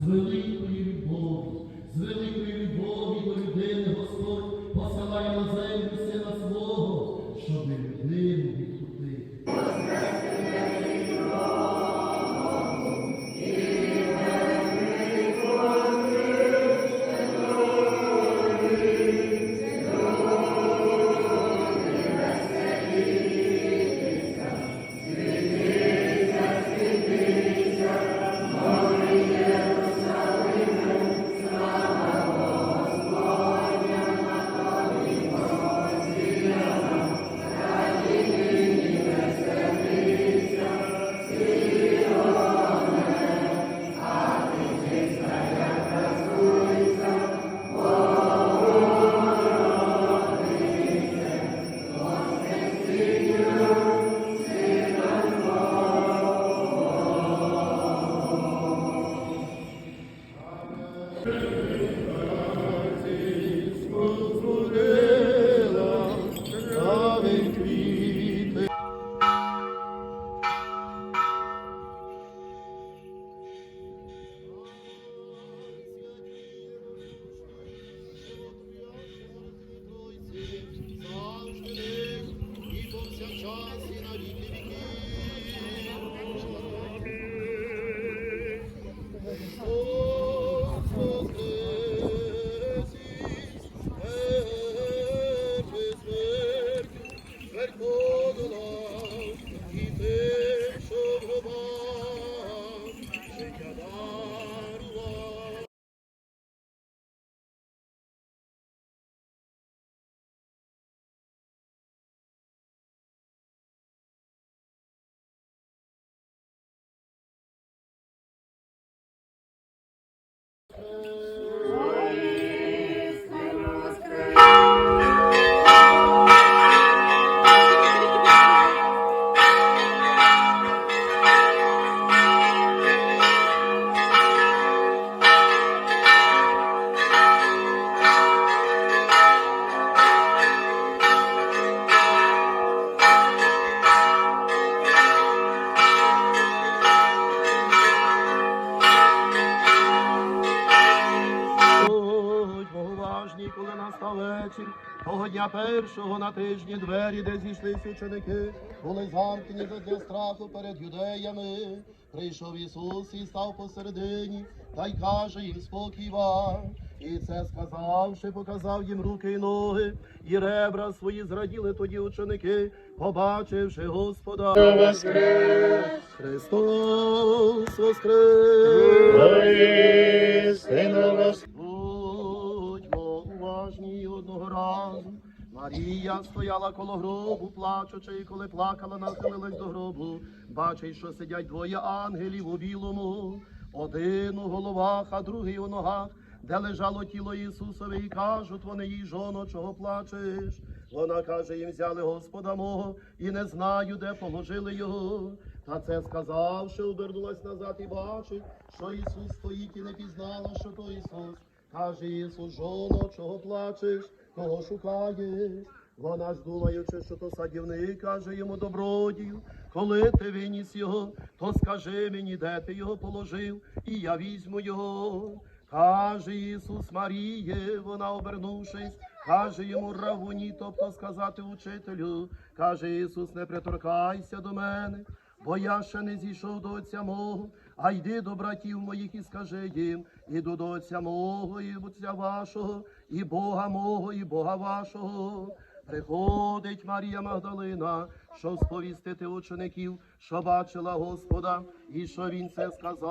З великої любові, з великої любові до людини Господь посилає на землю сина свого, Вечір, того дня першого на тижні двері, де зійшлися ученики, були замкнені для страху перед юдеями. Прийшов Ісус і став посередині, та й каже їм спокій вам. І це сказавши, показав їм руки і ноги, і ребра свої зраділи тоді ученики, побачивши Господа. Воскрес! Христос Воскрес! Будьмо Марія стояла коло гробу, плачучи, і коли плакала, нахилилась до гробу. Бачить, що сидять двоє ангелів у білому, один у головах, а другий у ногах, де лежало тіло Ісусове, і кажуть вони їй, жоно, чого плачеш? Вона каже, їм взяли Господа мого, і не знаю, де положили його. Та це сказавши, обернулась назад і бачить, що Ісус стоїть і не пізнала, що то Ісус. Каже Ісус, жоно, чого плачеш, кого шукаєш? Вона ж думаючи, що то садівник, каже йому добродію, коли ти виніс його, то скажи мені, де ти його положив, і я візьму його. Каже Ісус Маріє, вона обернувшись, каже йому равуні, тобто сказати учителю, каже Ісус, не приторкайся до мене, бо я ще не зійшов до Отця мого, а йди до братів моїх і скажи їм, іду до Отця мого, і Отця вашого, і Бога мого, і Бога вашого. Приходить Марія Магдалина, щоб сповістити учеників, що бачила Господа, і що він це сказав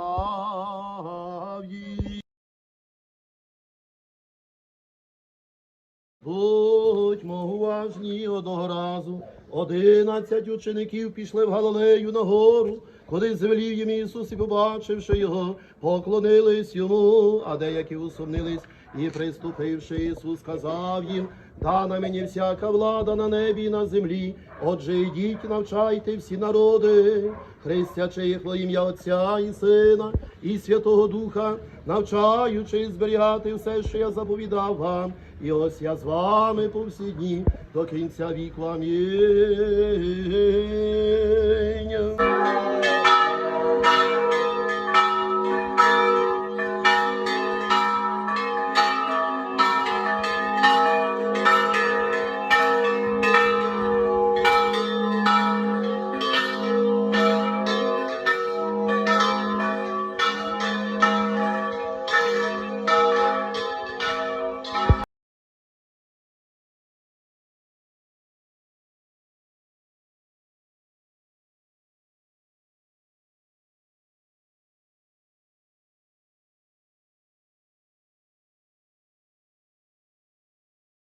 їй. Будьмо уважні одного разу. Одинадцять учеників пішли в Галилею на гору, коли звелів їм Ісус і побачивши його, поклонились йому, а деякі усумнились, і приступивши Ісус, сказав їм, дана мені всяка влада на небі і на землі. Отже, йдіть, навчайте всі народи, хрестячи їх во ім'я Отця і Сина, і Святого Духа, навчаючи зберігати все, що я заповідав вам. І ось я з вами по всі дні до кінця віку. Амінь.